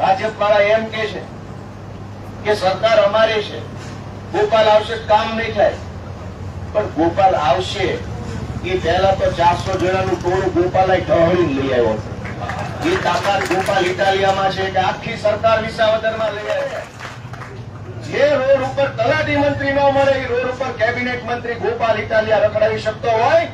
ભાજપ વાળા એમ કે છે કે સરકાર અમારી છે. ગોપાલ આવશે કામ નહીં થાય. પણ ગોપાલ આવશે એ પહેલા તો ચારસો જણાનું ટોળું ગોપાલ ઢહળી લઈ આવ્યો એ તાકાત ગોપાલ ઇટાલિયામાં છે કે આખી સરકાર વિસાવદરમાં લઈ આવે જે રોડ ઉપર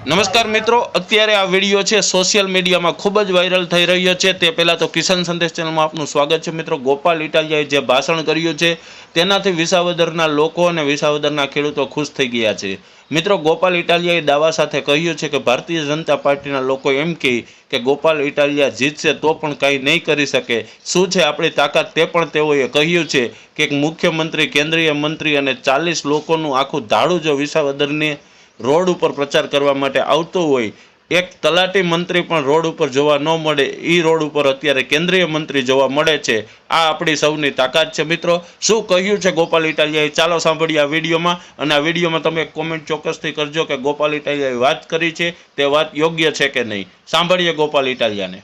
નમસ્કાર મિત્રો, અત્યારે આ વીડિયો છે સોશિયલ મીડિયામાં ખૂબ જ વાયરલ થઈ રહ્યો છે. તે પહેલાં તો કિસાન સંદેશ ચેનલમાં આપનું સ્વાગત છે મિત્રો. ગોપાલ ઇટાલિયાએ જે ભાષણ કર્યું છે, તેનાથી વિસાવદરના લોકો અને વિસાવદરના ખેડૂતો ખુશ થઈ ગયા છે. મિત્રો, ગોપાલ ઇટાલિયાએ દાવા સાથે કહ્યું છે કે ભારતીય જનતા પાર્ટીના લોકો એમ કહે કે ગોપાલ ઇટાલિયા જીતશે તો પણ કાંઈ નહીં કરી શકે. શું છે આપણી તાકાત? તે પણ તેઓએ કહ્યું છે કે મુખ્યમંત્રી, કેન્દ્રીય મંત્રી અને ચાલીસ લોકોનું આખું ધાડું જો વિસાવદરની રોડ ઉપર પ્રચાર કરવા માટે આવતો હોય, એક તલાટી મંત્રી પણ રોડ ઉપર જોવા ન મળે એ રોડ ઉપર અત્યારે કેન્દ્રીય મંત્રી જોવા મળે છે. આ આપણી સૌની તાકાત છે મિત્રો. શું કહ્યું છે ગોપાલ ઇટાલિયાએ? ચાલો સાંભળીએ આ વિડીયોમાં. અને આ વિડીયોમાં તમે કોમેન્ટ ચોક્કસથી કરજો કે ગોપાલ ઇટાલિયાએ વાત કરી છે, તે વાત યોગ્ય છે કે નહીં? સાંભળીએ ગોપાલ ઇટાલિયાને.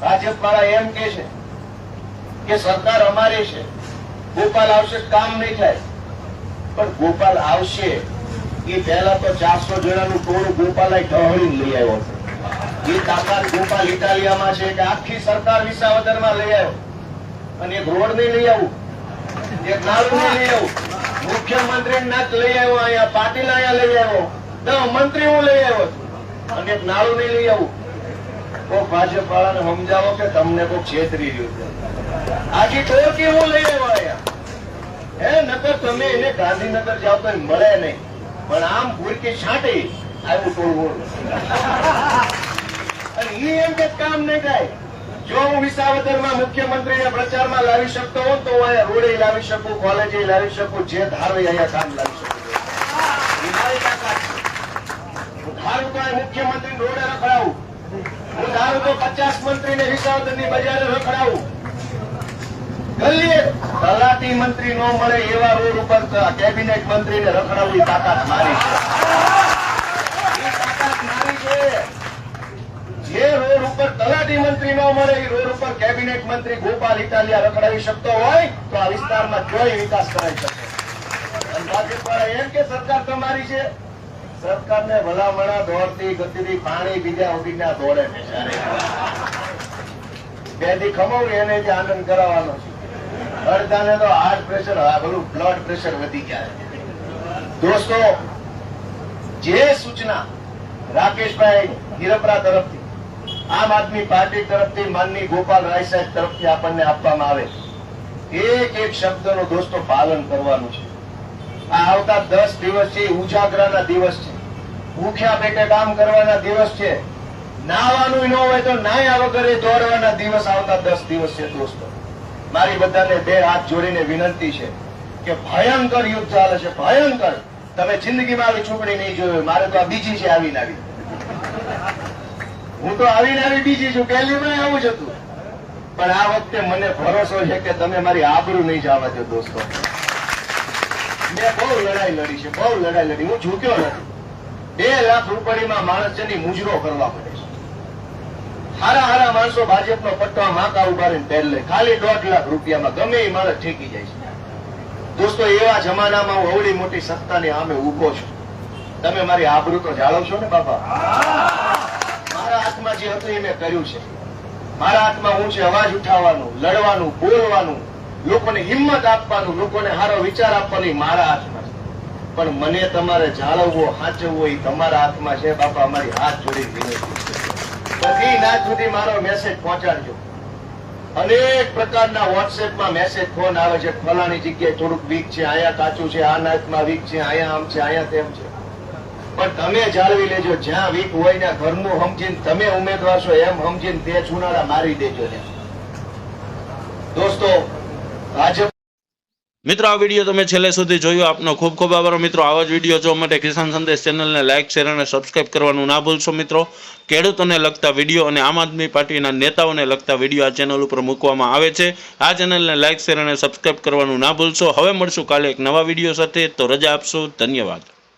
ભાજપ વાળા એમ કે છે કે સરકાર અમારી છે. ગોપાલ આવશે કામ નહીં થાય. પણ ગોપાલ આવશે, એ પહેલા તો ચારસો જણાનું ટોળું ગોપાલ ઢહળી લઈ આવ્યો છે. એ તાકાત ગોપાલ ઇટાલિયામાં છે કે આખી સરકાર વિસાવદરમાં લઈ આવ્યો. અને એક રોડ નહીં લઈ આવું, એક નાળું નહીં લઈ આવું. મુખ્યમંત્રી નાચ લઈ આવ્યો, અહીંયા પાટીલ અહીંયા લઈ આવ્યો. મંત્રી હું લઈ આવ્યો અને એક નાળું નહીં લઈ આવું. કોક ભાજપ વાળાને સમજાવો કે તમને કોઈ છેતરી રહ્યું છે? આખી ટોકી હું લઈ આવ્યો હે, નકર તમે એને ગાંધીનગર જાવ તો મળે નહીં. પણ આમ ભૂરકી છાંટી, આવ્યું ટોળવું અને એ એમ કે કામ નહીં થાય. જો હું વિસાવદરમાં મુખ્યમંત્રીને પ્રચારમાં લાવી શકતો હોઉં, તો હું અહીંયા રોડે લાવી શકું, કોલેજે લાવી શકું, જે ધારો અહીંયા કામ લાવી શકું. ધારું તો મુખ્યમંત્રી રોડે રખડાવું. હું તો પચાસ મંત્રીને વિસાવદરની બજારે રખડાવું. તલાટી મંત્રી ન મળે એવા રોડ ઉપર કેબિનેટ મંત્રીને રખડાવવી તાકાત તાકાત મારી છે. જે રોડ ઉપર તલાટી મંત્રી ન મળે, એ રોડ ઉપર કેબિનેટ મંત્રી ગોપાલ ઇટાલિયા રખડાવી શકતો હોય, તો આ વિસ્તારમાં જોઈ વિકાસ કરાવી શકે. ભાજપ વાળા એમ કે સરકાર તમારી છે સરકારને ભલામણા દોડતી ગતિથી પાણી બીજા ઉડીના દોડે છે. બે દી ખમવું એને જે આનંદ કરાવવાનો છે. અડધાને તો હાર્ટ પ્રેશર બધું બ્લડ પ્રેશર વધી ગયા દોસ્તો, જે સૂચના રાકેશભાઈ હિરપરા તરફથી, આમ આદમી પાર્ટી તરફથી, માનની ગોપાલ રાય સાહેબ તરફથી આપણને આપવામાં આવે. એક એક શબ્દનું દોસ્તો પાલન કરવાનું છે. આવતા દસ દિવસ છે ઉજાગરાના દિવસ છે. ભૂખ્યા પેટે કામ કરવાના દિવસ છે. નાવાનું ન હોય તો નાયા વગર દોડવાના દિવસ આવતા દસ દિવસ છે, દોસ્તો. મારી બધાને બે હાથ જોડીને વિનંતી છે કે ભયંકર યુદ્ધ ચાલે છે, ભયંકર. તમે જિંદગીમાં આવી ચૂંટણી નહીં જોયું મારે તો આ બીજી છે આવીને આવી. હું તો આવીને આવી બીજી છું, પહેલી માં આવું જ હતું. પણ આ વખતે મને ભરોસો છે કે તમે મારી આબરૂ નહીં જવા દો દોસ્તો. મેં બહુ લડાઈ લડી છે, બહુ લડાઈ લડી. હું ઝૂક્યો નથી. બે લાખ રૂપિયામાં માણસ જેની મુજરો કરવા પડે છે. હારા હારા માણસો ભાજપનો પટ્ટો માકા ઊભા પહેર લે. ખાલી દોઢ લાખ રૂપિયામાં ગમે એ માણસ ઠેકી જાય છે. દોસ્તો, એવા જમાનામાં હું અવળી મોટી સત્તાની સામે ઊભો છું. તમે મારી આબરૂ તો જાળવશો ને, બાપા? મારા હાથમાં જે હતું એ મેં કર્યું છે. મારા હાથમાં હું છે અવાજ ઉઠાવવાનું, લડવાનું, બોલવાનું લોકોને હિંમત આપવાનું, લોકોને સારો વિચાર આપવાની મારા હાથમાં પણ મને તમારે જાળવવો સાચવવો એ તમારા હાથમાં છે, બાપા, અમારી હાથ જોડી વિનંતી બધી નાચ સુધી મારો મેસેજ પહોંચાડજો. અનેક પ્રકારના વોટ્સએપમાં મેસેજ ફોન આવે છે, ફલાણી જગ્યાએ થોડુંક વીક છે, અહીંયા કાચું છે, આ નાચમાં વીક છે, અહીંયા આમ છે, અહીંયા તેમ છે. પણ તમે જાળવી લેજો, જ્યાં વીક હોય ને ઘરનું સમજીને તમે ઉમેદવાર છો, એમ સમજીને તે ચુનાડા મારી દેજો ને દોસ્તો ભાજપ મિત્રો, આ વીડિયો તમે છેલ્લે સુધી જોયો, આપનો ખૂબ ખૂબ આભાર. મિત્રો, આવા જ વીડિયો જોવા માટે કિસાન સંદેશ ચેનલને લાઇક શેર અને સબસ્ક્રાઇબ કરવાનું ના ભૂલશો, મિત્રો. ખેડૂતોને લગતા વીડિયો અને આમ આદમી પાર્ટીના નેતાઓને લગતા વીડિયો આ ચેનલ ઉપર મૂકવામાં આવે છે. આ ચેનલને લાઇક શેર અને સબસ્ક્રાઇબ કરવાનું ના ભૂલશો. હવે મળશું કાલે એક નવા વીડિયો સાથે. તો રજા આપશો. ધન્યવાદ.